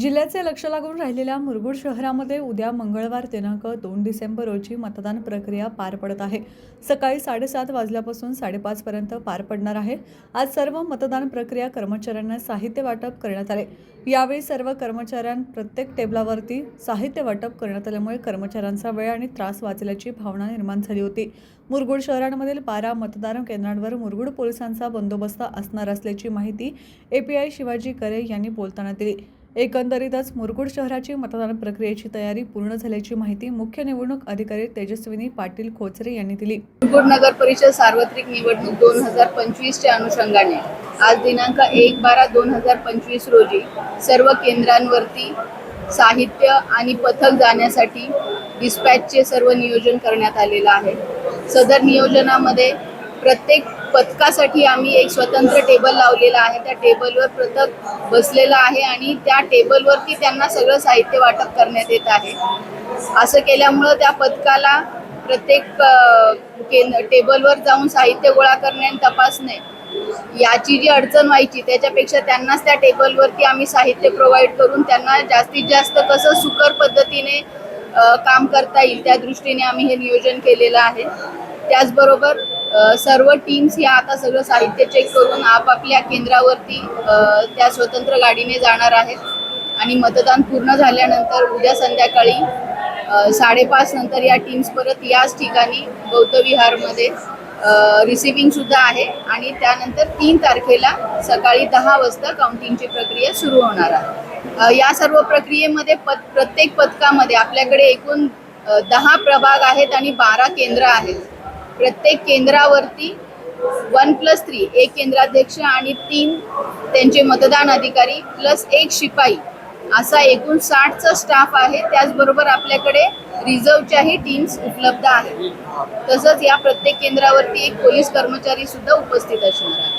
जिल्ह्याचे लक्ष लागून राहिलेल्या मुरगुड शहरामध्ये उद्या मंगळवार दिनांक दोन डिसेंबर रोजी मतदान प्रक्रिया पार पडत आहे. सकाळी साडेसात वाजल्यापासून साडेपाचपर्यंत पार पडणार आहे. आज सर्व मतदान प्रक्रिया कर्मचाऱ्यांना साहित्य वाटप करण्यात आले. यावेळी सर्व कर्मचाऱ्यां प्रत्येक टेबलावरती साहित्य वाटप करण्यात आल्यामुळे कर्मचाऱ्यांचा वेळ आणि त्रास वाचल्याची भावना निर्माण झाली होती. मुरगुड शहरांमधील बारा मतदान केंद्रांवर मुरगुड पोलिसांचा बंदोबस्त असणार असल्याची माहिती एपीआय शिवाजी करे यांनी बोलताना दिली. एकंदरीतच मुरगुड शहराची मतदान प्रक्रियेची तयारी पूर्ण झाल्याची माहिती मुख्य निवडणूक अधिकारी तेजस्विनी पाटील खोचरे यांनी दिली. मुरगुड नगर परिषद सार्वत्रिक निवडणूक दोन हजार पंचवीसच्या अनुषंगाने आज दिनांक एक बारा दोन हजार पंचवीस रोजी सर्व केंद्रांवरती साहित्य आणि पथक जाण्यासाठी डिस्पॅचचे सर्व नियोजन करण्यात आलेलं आहे. सदर नियोजनामध्ये प्रत्येक पथकासाठी आम्ही एक स्वतंत्र टेबल लावलेला आहे. त्या टेबलवर पथक बसलेलं आहे आणि त्या टेबलवरती त्यांना सगळं साहित्य वाटप करण्यात येत आहे. असं केल्यामुळं त्या पथकाला प्रत्येक केंद्र टेबलवर जाऊन साहित्य गोळा करणे आणि तपासणे याची जी अडचण व्हायची त्याच्यापेक्षा त्यांनाच त्या टेबलवरती आम्ही साहित्य प्रोव्हाइड करून त्यांना जास्तीत जास्त कसं सुकर पद्धतीने काम करता येईल त्या दृष्टीने आम्ही हे नियोजन केलेलं आहे. त्याचबरोबर सर्व टीम्स या आता सगळं साहित्य चेक करून आपापल्या केंद्रावरती त्या स्वतंत्र गाडीने जाणार आहेत. आणि मतदान पूर्ण झाल्यानंतर उद्या संध्याकाळी साडेपाच नंतर या टीम्स परत याच ठिकाणी बौद्ध विहारमध्ये रिसिव्हिंग सुद्धा आहे. आणि त्यानंतर तीन तारखेला सकाळी दहा वाजता काउंटिंगची प्रक्रिया सुरू होणार आहे. या सर्व प्रक्रियेमध्ये पत प्रत्येक पथकामध्ये आपल्याकडे एकूण दहा प्रभाग आहेत आणि बारा केंद्र आहेत. प्रत्येक केंद्रावरती वन प्लस थ्री एक केंद्राध्यक्ष आणि तीन त्यांचे मतदान अधिकारी प्लस एक शिपाई असा एकूण साठचा स्टाफ आहे. त्याचबरोबर आपल्याकडे रिझर्वच्याही टीम्स उपलब्ध आहेत. तसंच या प्रत्येक केंद्रावरती एक पोलीस कर्मचारी सुद्धा उपस्थित असणार आहे